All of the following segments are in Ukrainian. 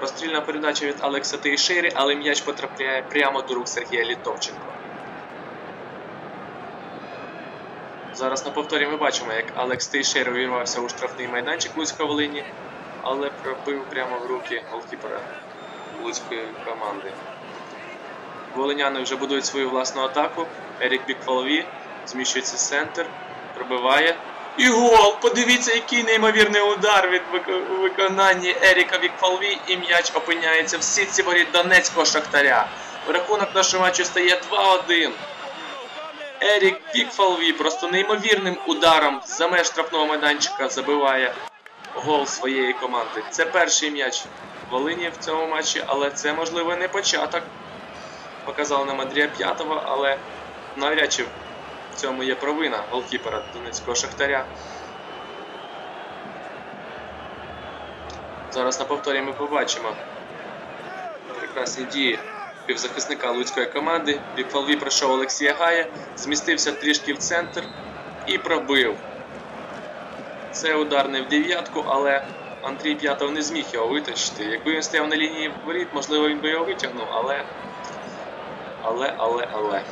Розстрільна передача від Алекса Тейшери, але м'яч потрапляє прямо до рук Сергія Літовченко. Зараз на повторі ми бачимо, як Алекс Тейшер увірвався у штрафний майданчик Луцька Волині, але пробив прямо в руки голкіпера Луцької команди. Волиняни вже будують свою власну атаку. Ерік Бікфалові зміщується центр, пробиває. І гол! Подивіться, який неймовірний удар від вик- у виконанні Еріка Бікфалві, і м'яч опиняється в сітці воріт Донецького Шахтаря. Рахунок нашого матчу стає 2-1. Ерік Бікфалві просто неймовірним ударом за меж штрафного майданчика забиває гол своєї команди. Це перший м'яч Волині в цьому матчі, але це можливо не початок. Показав нам Андрія П'ятого, але навряд чи в цьому є провина голкіпера Донецького Шахтаря. Зараз на повторі ми побачимо прекрасні дії півзахисника луцької команди. Бікфалві пройшов Олексія Гая, змістився трішки в центр і пробив. Це удар не в дев'ятку, але Андрій П'ятов не зміг його витащити. Якби він стояв на лінії воріт, можливо, він би його витягнув, але. Але, але, але.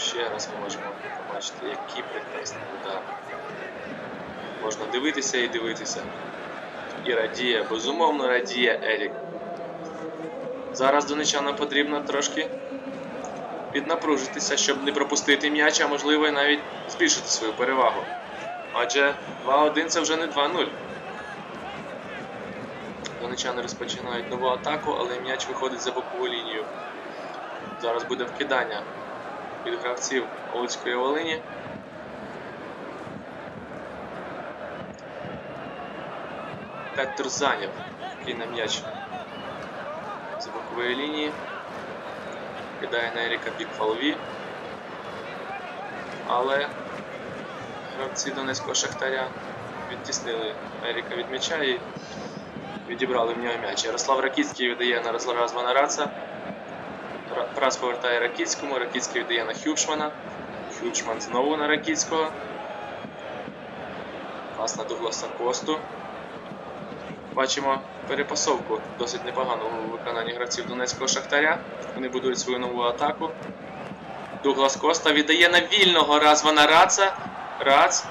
Ще раз ми можемо побачити, який прекрасний удар. Можна дивитися і дивитися. І радіє, безумовно радіє Ерік. Зараз донечанам потрібно трошки піднапружитися, щоб не пропустити м'яч, а можливо і навіть збільшити свою перевагу. Адже 2-1 це вже не 2-0. Донечани розпочинають нову атаку, але м'яч виходить за бокову лінію. Зараз буде вкидання від гравців Луцької Волині. Петр Занєв, який на м'яч з бокової лінії. Кидає на Еріка Бікфалові. Але гравці Донецького Шахтаря відтіснили Еріка від м'яча і відібрали в нього м'яч. Ярослав Ракіцький віддає на Розвана Раца. Ра- Прас повертає Ракіцькому, Ракіцький віддає на Хюшмана. Хюшман знову на Ракіцького. Пас на Дугласа Косту. Бачимо перепасовку досить непогану у виконанні гравців Донецького Шахтаря. Вони будують свою нову атаку. Дуглас Коста віддає на вільного Развана Раца. Рац.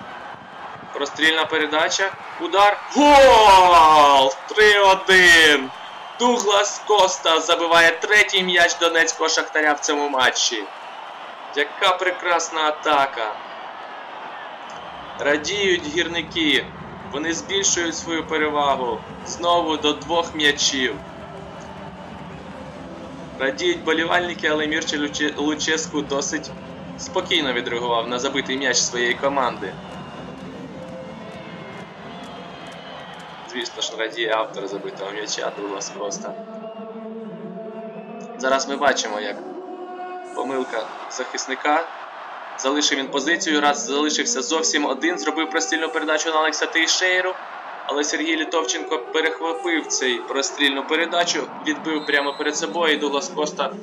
Прострільна передача. Удар. Гол! 3-1. Дуглас Коста забиває третій м'яч Донецького Шахтаря в цьому матчі. Яка прекрасна атака. Радіють гірники. Вони збільшують свою перевагу знову до двох м'ячів. Радіють болівальники, але Мірче Луческу досить спокійно відреагував на забитий м'яч своєї команди. Звісно ж, радіє автор забитого м'яча Дуглас Коста. Зараз ми бачимо, як помилка захисника. Залишив він позицію, раз залишився зовсім один, зробив прострільну передачу на Олекса Тейшейру. Але Сергій Літовченко перехвапив цей прострільну передачу, відбив прямо перед собою. і Дуглас Коста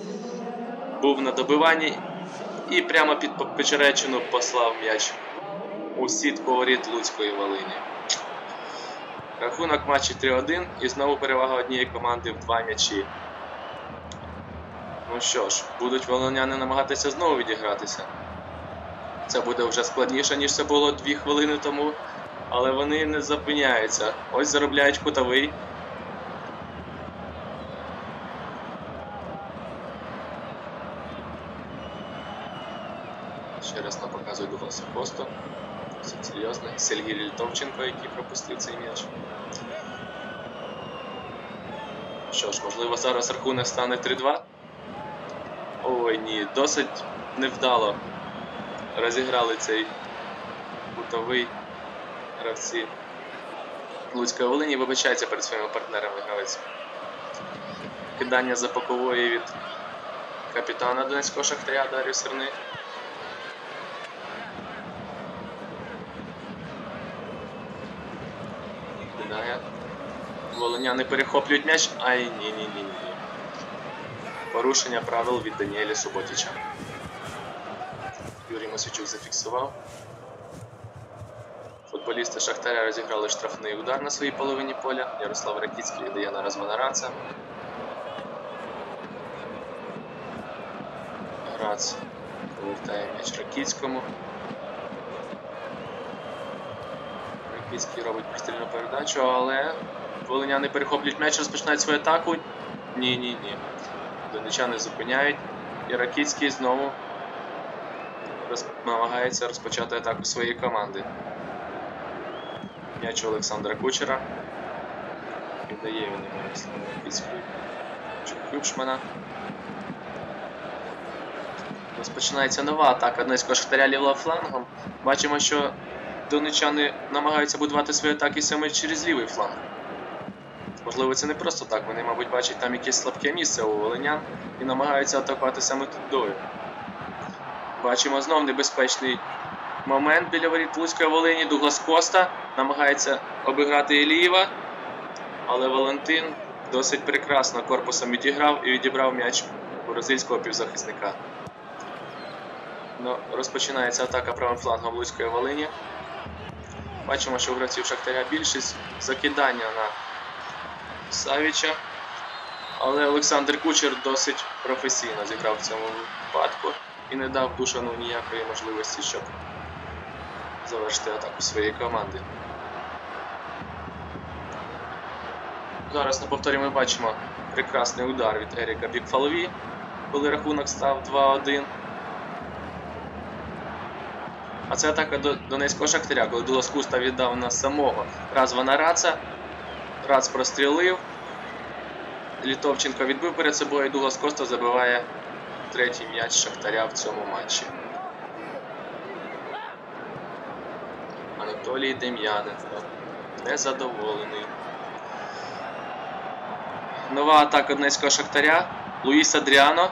був на добиванні і прямо під Печеречину послав м'яч у сітку воріт Луцької Волині. Рахунок матчі 3-1 і знову перевага однієї команди в два м'ячі. Ну що ж, будуть волиняни намагатися знову відігратися. Це буде вже складніше, ніж це було дві хвилини тому. Але вони не зупиняються. Ось заробляють кутовий. Ще раз нам показує Дугласа Косту. Серйозно. Сергій Літовченко, який пропустив цей м'яч. Що ж, можливо, зараз рахунок стане 3-2. Ой ні, досить невдало розіграли цей кутовий гравці Луцької Волині вибачається перед своїми партнерами гравець. Кидання за від капітана Донецького Шахтаря Дар'ю Серни. Кидає. Волиняни перехоплюють м'яч. Ай, ні, ні, ні, ні. Порушення правил від Даніеля Суботіча. Юрій Мосичук зафіксував. Футболісти Шахтаря розіграли штрафний удар на своїй половині поля. Ярослав Ракіцький віддає на Розванараца. Грац повертає м'яч Ракіцькому. Ракіцький робить прострільну передачу, але волиняни перехоплюють м'яч, розпочинають свою атаку. Ні, ні, ні. Донечани зупиняють. І Ракіцький знову роз... намагається розпочати атаку своєї команди. М'яч Олександра Кучера. Віддає він йому Ярославу Ракіцькому. Крюкшмана. Розпочинається нова атака Донецького Шахтаря лівого флангом. Бачимо, що донечани намагаються будувати свої атаки саме через лівий фланг. Можливо, це не просто так. Вони, мабуть, бачать там якесь слабке місце у волинян і намагаються атакувати саме тудою. Бачимо знов небезпечний момент біля воріт Луцької Волині. Дуглас Коста намагається обіграти Ілієва, але Валентин досить прекрасно корпусом відіграв і відібрав м'яч бразильського півзахисника. Ну, розпочинається атака правим флангом Луцької Волині. Бачимо, що у гравців Шахтаря більшість закидання на Савіча. Але Олександр Кучер досить професійно зіграв в цьому випадку і не дав Душану ніякої можливості, щоб завершити атаку своєї команди. Зараз на повторі ми бачимо прекрасний удар від Еріка Бікфалові, коли рахунок став 2-1. А це атака до Донецького Шахтаря, коли Дулас Куста віддав на самого Развана Раца. Рац прострілив. Літовченко відбив перед собою, і Дуглас Коста забиває третій м'яч Шахтаря в цьому матчі. Анатолій Дем'яненко незадоволений. Нова атака Донецького Шахтаря. Луїс Адріано.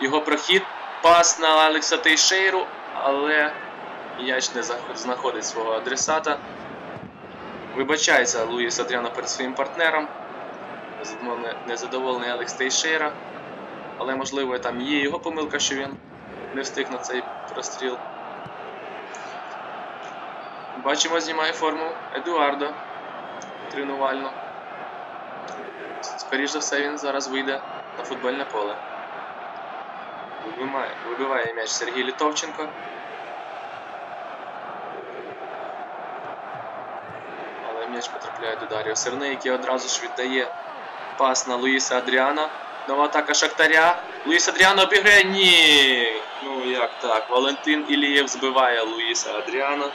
Його прохід. Пас на Алекса Тейшейру, але м'яч не знаходить свого адресата. Вибачається Луїс Адріано перед своїм партнером. Незадоволений- Алекс Тейшейра. Але можливо там є його помилка, що він не встиг на цей простріл. Бачимо, знімає форму Едуардо тренувально. Скоріше за все, він зараз вийде на футбольне поле. Вибиває, вибиває м'яч Сергій Літовченко. М'яч потрапляє до Даріо Серни, який одразу ж віддає пас на Луїса Адріана. Нова атака Шахтаря. Луїс Адріано обіграє. Ні. Ну як так? Валентин Ілієв збиває Луїса Адріана.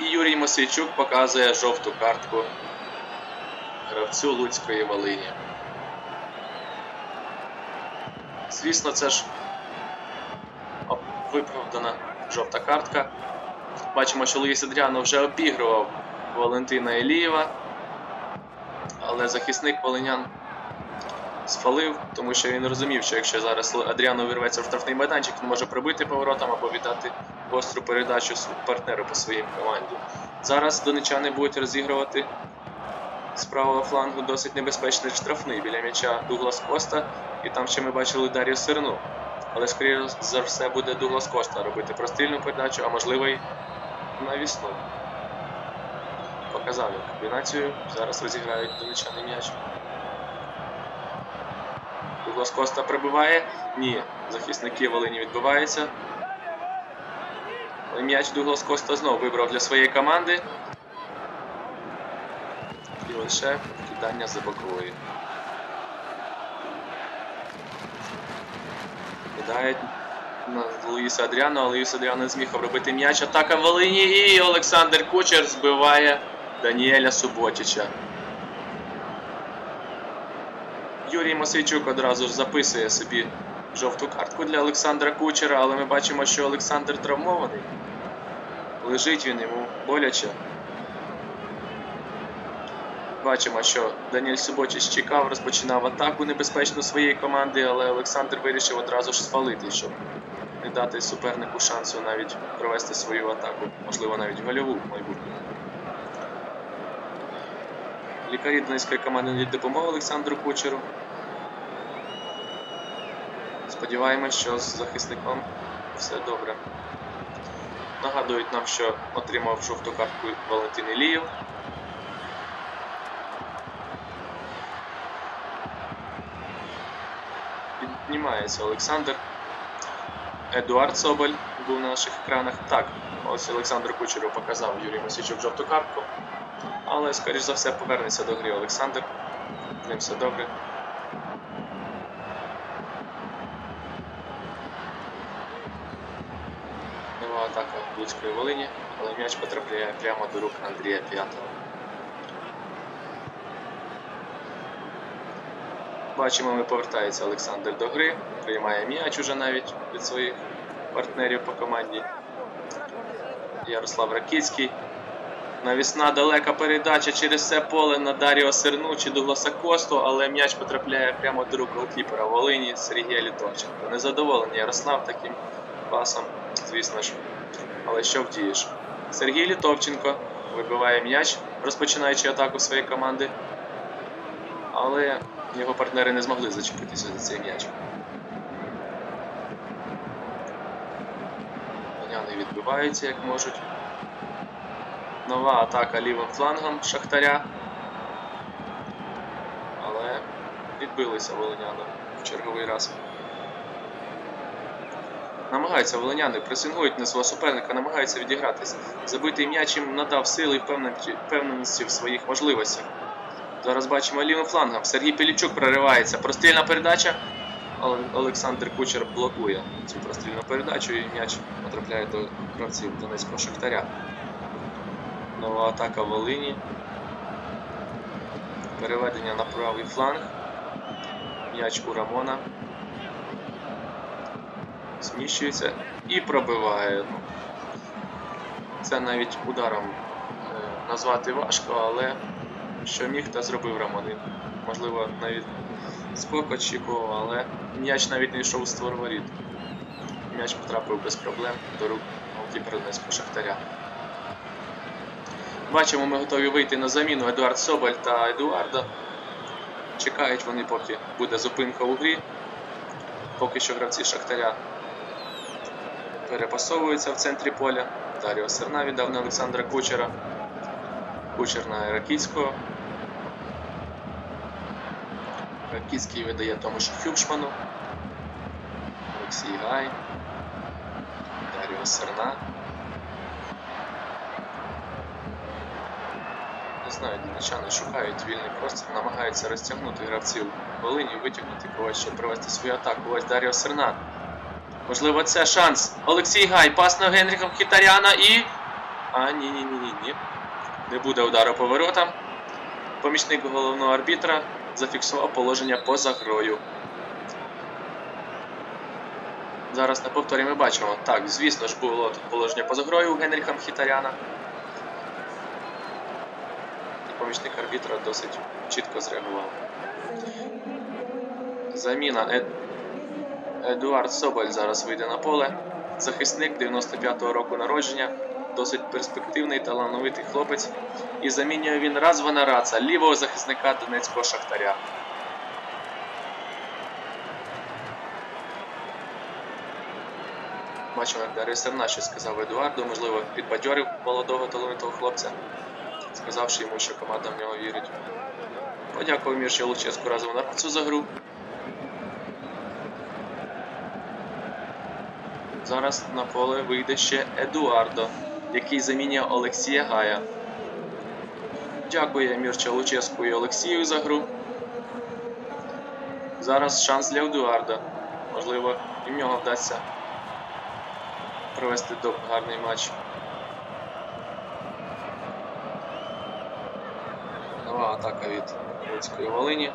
І Юрій Мосійчук показує жовту картку гравцю Луцької Волині. Звісно, це ж виправдана жовта картка. Бачимо, що Луїс Адріано вже обігрував Валентина Ілієва, але захисник Волинян сфалив, тому що він розумів, що якщо зараз Адріано вирветься в штрафний майданчик, він може пробити поворотом або віддати гостру передачу партнеру по своїй команді. Зараз донечани будуть розігрувати з правого флангу досить небезпечний штрафний біля м'яча Дуглас Коста, і там ще ми бачили Дар'ю Сирну. Але скоріше за все буде Дуглас Коста робити прострільну передачу, а можливо й навісну. Показав він комбінацію. Зараз розіграють донечани м'яч. Дуглас Коста прибиває. Ні, захисники Волині відбиваються. М'яч Дуглас Коста знову вибрав для своєї команди. Лише кидання за бокової. Кидають на Луїса Адріано, але Луїс Адріано не зміг обробити м'яч. Атака в Волині і Олександр Кучер збиває Даніеля Суботіча. Юрій Масейчук одразу ж записує собі жовту картку для Олександра Кучера, але ми бачимо, що Олександр травмований. Лежить він йому боляче. Бачимо, що Даніель Суботіч чекав, розпочинав атаку небезпечну своєї команди, але Олександр вирішив одразу ж спалити, щоб не дати супернику шансу навіть провести свою атаку, можливо, навіть гольову в майбутньому. Лікарі Донецької команди надають допомогу Олександру Кучеру. Сподіваємось, що з захисником все добре. Нагадують нам, що отримав жовту картку Валентин Ілієв. Піднімається Олександр. Едуард Соболь був на наших екранах. Так, ось Олександр Кучеров показав Юрій Мосічук жовту картку. Але, скоріш за все, повернеться до гри Олександр. З ним все добре. Нова атака Луцької Волині, але м'яч потрапляє прямо до рук Андрія П'ятого. Бачимо, ми повертається Олександр до гри, приймає м'яч уже навіть від своїх партнерів по команді. Ярослав Ракицький. Навісна далека передача через все поле на Даріо Серну чи Дугласа Косту, але м'яч потрапляє прямо до рук голкіпера Волині Сергія Літовченка. Незадоволений Ярослав таким пасом, звісно ж. Але що вдієш? Сергій Літовченко вибиває м'яч, розпочинаючи атаку своєї команди. Але його партнери не змогли зачепитися за цей м'яч. Коняни відбиваються як можуть. Нова атака лівим флангом Шахтаря. Але відбилися волиняни в черговий раз. Намагаються волиняни, пресингують на свого суперника, намагаються відігратися. Забитий м'яч їм надав сили і впевненості- в своїх можливостях. Зараз бачимо лівим флангом. Сергій Пілічук проривається. Прострільна передача. Олександр Кучер блокує цю прострільну передачу і м'яч потрапляє до гравців Донецького Шахтаря. Нова атака Волині. Переведення на правий фланг. М'яч у Рамона. Зміщується і пробиває. Це навіть ударом е, назвати важко, але що міг, та зробив Рамон. Він, Можливо, навіть скок очікував, але м'яч навіть не йшов у створ воріт. М'яч потрапив без проблем до рук голкіпера Шахтаря. Бачимо, ми готові вийти на заміну Едуард Соболь та Едуарда. Чекають вони, поки буде зупинка у грі. Поки що гравці Шахтаря перепасовуються в центрі поля. Даріо Серна віддав на Олександра Кучера. Кучер на Ракіцького. Ракіцький видає Томашу Хюбшману. Олексій Гай. Даріо Серна. Не знаю, дівчани шукають вільний простір, намагаються розтягнути гравців Волині, витягнути когось, щоб провести свою атаку. Ось Даріо Серна. Можливо, це шанс. Олексій Гай, пас на Генріха Мхітаряна і. А, ні, ні, ні, ні, ні. Не буде удару по воротам. Помічник головного арбітра зафіксував положення поза грою. Зараз на повторі ми бачимо. Так, звісно ж, було тут положення поза грою у Генріха Мхітаряна. Помічник арбітра досить чітко зреагував. Заміна Ед... Едуард Соболь зараз вийде на поле. Захисник 95-го року народження, досить перспективний, талановитий хлопець. І замінює він Развана Раца, лівого захисника Донецького Шахтаря. Бачимо, як Дар'я Серна сказав Едуарду, можливо, підбадьорив молодого талановитого хлопця, сказавши йому, що команда в нього вірить. Подякував Мірші Луческу разом на Рацу за гру. Зараз на поле вийде ще Едуардо, який замінює Олексія Гая. Дякує Мірча Луческу і Олексію за гру. Зараз шанс для Едуарда. Можливо, і в нього вдасться провести гарний матч. Нова атака від Луцької Волині.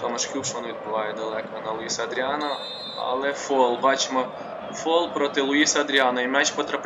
Томаш Хюбшман відбуває далеко на Луїса Адріана, але фол. Бачимо фол проти Луїса Адріана і м'яч потрапляє.